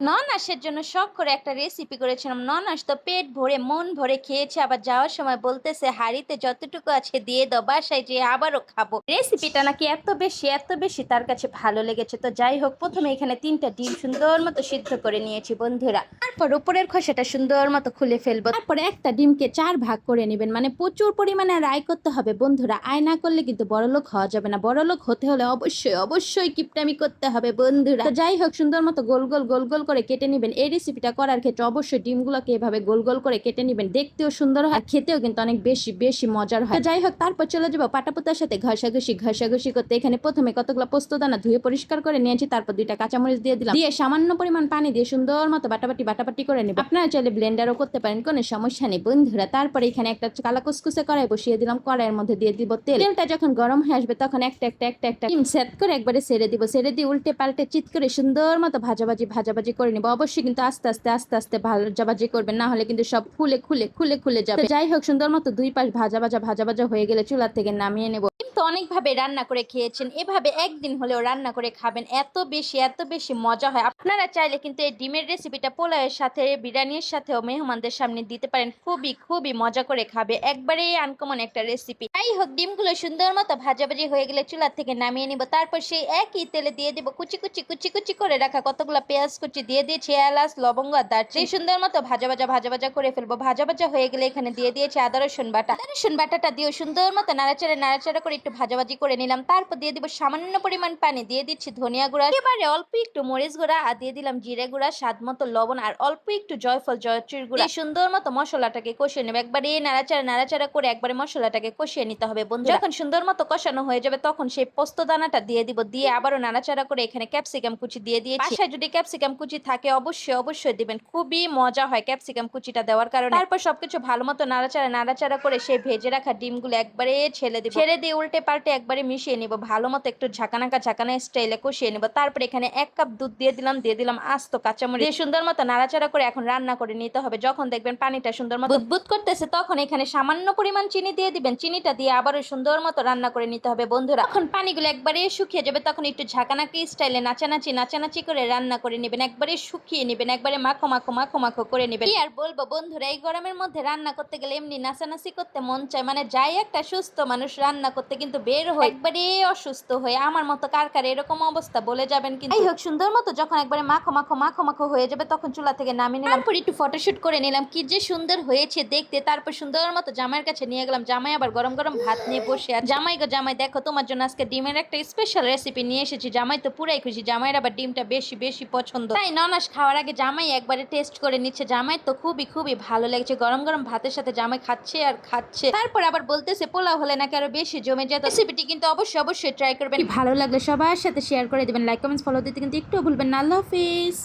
ননাসের জন্য শখ করে একটা রেসিপি করেছিলাম। ননাস তো পেট ভরে, মন ভরে খেয়েছে, আবার যাওয়ার সময় বলতেছে, হাড়িতে যতটুকু আছে দিয়ে দাও, বাসায় যেয়ে আবারও খাব। রেসিপিটা নাকি এত বেশি এত বেশি তার কাছে ভালো লেগেছে। তো যাই হোক, প্রথমে এখানে তিনটা ডিম সুন্দর মতো সিদ্ধ করে নিয়েছি বন্ধুরা। তারপর উপরের খোসাটা সুন্দর মতো খুলে ফেলব। তারপরে একটা ডিমকে চার ভাগ করে নেবেন। মানে প্রচুর পরিমাণে রায় করতে হবে বন্ধুরা। আয় না করলে কিন্তু বড়লোক হওয়া যাবে না। বড়লোক হতে হলে অবশ্যই অবশ্যই কিপটামি করতে হবে বন্ধুরা। যাই হোক, সুন্দর মতো গোল গোল গোল গোল করে কেটে নেবেন। এই রেসিপিটা করার ক্ষেত্রে অবশ্যই ডিমগুলোকে এভাবে গোল গোল করে কেটে নেবেন। দেখতেও সুন্দর হয় খেতেও কিন্তু অনেক বেশি বেশি মজার হয়। যাই হোক, তারপর চলে যাব পাটাপুতার সাথে ঘষাঘষি ঘষাঘষি করতে। এখানে প্রথমে কতগুলো পোস্ত দানা ধুয়ে পরিষ্কার করে নিয়েছি, তারপর দুইটা কাঁচামরিচ দিয়ে দিলাম। দিয়ে সামান্য পরিমাণ পানি দিয়ে সুন্দর মতো বাটাবাটি বাটাবাটি করে নেবেন আপনারা চাইলে ব্লেন্ডারও করতে পারেন, কোনো সমস্যা নেই বন্ধুরা। তারপরে এখানে একটা কালা কুসকুসে কড়াই বসিয়ে দিলাম। কড়াইয়ের মধ্যে দিয়ে দিব তেল। তেলটা যখন গরম হয়ে আসবে, তখন একটা একটা একটা একটা ডিম সেট করে একবারে সেরে দিব। সেরে দিয়ে উল্টে পাল্টে চিত করে সুন্দর মতো ভাজাভাজি ভাজাভাজি করে নিব। অবশ্যই কিন্তু আস্তে আস্তে আস্তে আস্তে ভাজাবাজি করবেন। না হলে কিন্তু সব খুলে খুলে খুলে খুলে যাবে। যাই হোক, সুন্দর মতো দুই পাশ ভাজা ভাজা ভাজা ভাজা হয়ে গেলে চুলা থেকে নামিয়ে নেব। কিন্তু অনেকভাবে রান্না করে খেয়েছেন। এভাবে একদিন হলেও রান্না করে খাবেন। এত বেশি এত বেশি মজা হয়। আপনারা চাইলে কিন্তু এই ডিমের রেসিপিটা পোলাওয়ের সাথে, বিরিয়ানির সাথেও মেহমানদের সামনে দিতে পারেন। খুবই খুবই মজা করে খাবে। একবারেই আনকমন একটা রেসিপি যাই হোক, ডিমগুলো সুন্দর মতো ভাজাভাজি হয়ে গেলে চুলার থেকে নামিয়ে নিব। তারপর সেই একই তেলে দিয়ে দিব কুচি কুচি কুচি কুচি করে রাখা কতগুলো পেঁয়াজ কুচি দিয়ে দিয়েছি, এলাচ, লবঙ্গ আর দারচিনি। সুন্দর মতো ভাজা ভাজা ভাজা ভাজা করে ফেলব। ভাজা ভাজা হয়ে গেলে এখানে দিয়ে দিয়েছি আদা, রসুন বাটা। আদা, রসুন বাটাটা দিয়ে সুন্দর মতো নাড়াচাড়া নাড়াচাড়া করে ভাজাভাজি করে নিলাম। তারপর দিয়ে দিব সামান্য পরিমাণ পানি। দিয়ে দিচ্ছি ধনিয়া গুঁড়া। এবারে অল্প একটু মরিচ গুঁড়া আর দিয়ে দিলাম জিরে গুঁড়া, স্বাদ মতো লবণ আর অল্প একটু জয়ফল, জয়চুর গুঁড়া। সুন্দর মতো মশলাটাকে কষিয়ে নেবে। একবারে নাড়াচাড়া নাড়াচাড়া করে একবারে মশলাটাকে কষিয়ে নিতে হবে বন্ধু যখন সুন্দর মতো কষানো হয়ে যাবে তখন সেই পোস্ত দানাটা দিয়ে দিব। দিয়ে আবারও নাড়াচাড়া করে এখানে ক্যাপসিকাম কুচি দিয়ে দিয়ে বাসায় যদি ক্যাপসিকাম কুচি থাকে অবশ্যই অবশ্যই দিবেন। খুবই মজা হয় ক্যাপসিকাম কুচিটা দেওয়ার কারণে। তারপর সবকিছু ভালো মতো নাড়াচাড়া নাড়াচাড়া করে সেই ভেজে রাখা ডিমগুলো একবারে ছেড়ে দিব। ছেড়ে দিয়ে উল্টে পাল্টে একবারে মিশিয়ে নিব। ভালো মতো একটু ঝাঁকানাকা ঝাঁকানা স্টাইলে কষিয়ে নিব। তারপর এখানে এক কাপ দুধ দিয়ে দিলাম দিয়ে দিলাম আস্ত কাঁচামরিচ। দিয়ে সুন্দর মতো নাড়াচাড়া করে এখন রান্না করে নিতে হবে। যখন দেখবেন পানিটা সুন্দর মতো বুদবুদ করতেছে, তখন এখানে সামান্য পরিমাণ চিনি দিয়ে দিবেন। চিনিটা দিয়ে আবারও সুন্দর মতো রান্না করে নিতে হবে, বন্ধুরা। এখন পানিগুলো একবারে শুকিয়ে যাবে, তখন একটু ঝাঁকানাকি স্টাইলে নাচানাচি নাচানাচি করে রান্না করে নেবেন। একবারে শুকিয়ে নেবেন, একবারে মাখো মাখো মাখো মাখো করে নেবেন। আর বলব বন্ধুরা, এই গরমের মধ্যে রান্না করতে গেলে এমনি নাচানাচি করতে মন চায়। মানে যাই একটা সুস্থ মানুষ রান্না করতে, কিন্তু বের হয় একবারে অসুস্থ হয়ে আমার মতো কার কার এরকম অবস্থা বলে যাবেন কিন্তু যাই হোক সুন্দর মতো যখন একবারে মাখো মাখো মাখো মাখো হয়ে যাবে তখন চুলা থেকে নামিয়ে নিলাম। তারপর একটু ফটোশুট করে নিলাম। কি যে সুন্দর হয়েছে দেখতে। তারপর সুন্দর মতো জামাইয়ের কাছে নিয়ে গেলাম। জামাই আবার গরম গরম ভাত নিয়ে বসে আর জামাই গো জামাই দেখো তোমার জন্য আজকে ডিমের একটা স্পেশাল রেসিপি নিয়ে এসেছি। জামাই তো পুরাই খুশি। জামাইয়ের আবার ডিমটা বেশি বেশি পছন্দ। তাই ননাস খাওয়ার আগে জামাই একবারে টেস্ট করে নিচ্ছে। জামাই তো খুবই খুবই ভালো লেগেছে। গরম গরম ভাতের সাথে জামাই খাচ্ছে আর খাচ্ছে। তারপর আবার বলতেছে পোলাও হলে নাকি আরও বেশি জমে যেত রেসিপিটি কিন্তু অবশ্যই অবশ্যই ট্রাই করবেন। ভালো লাগলে সবার সাথে শেয়ার করে দেবেন লাইক কমেন্টস ফলো দিতে কিন্তু একটু ভুলবেন না। আল্লাহ হাফিজ।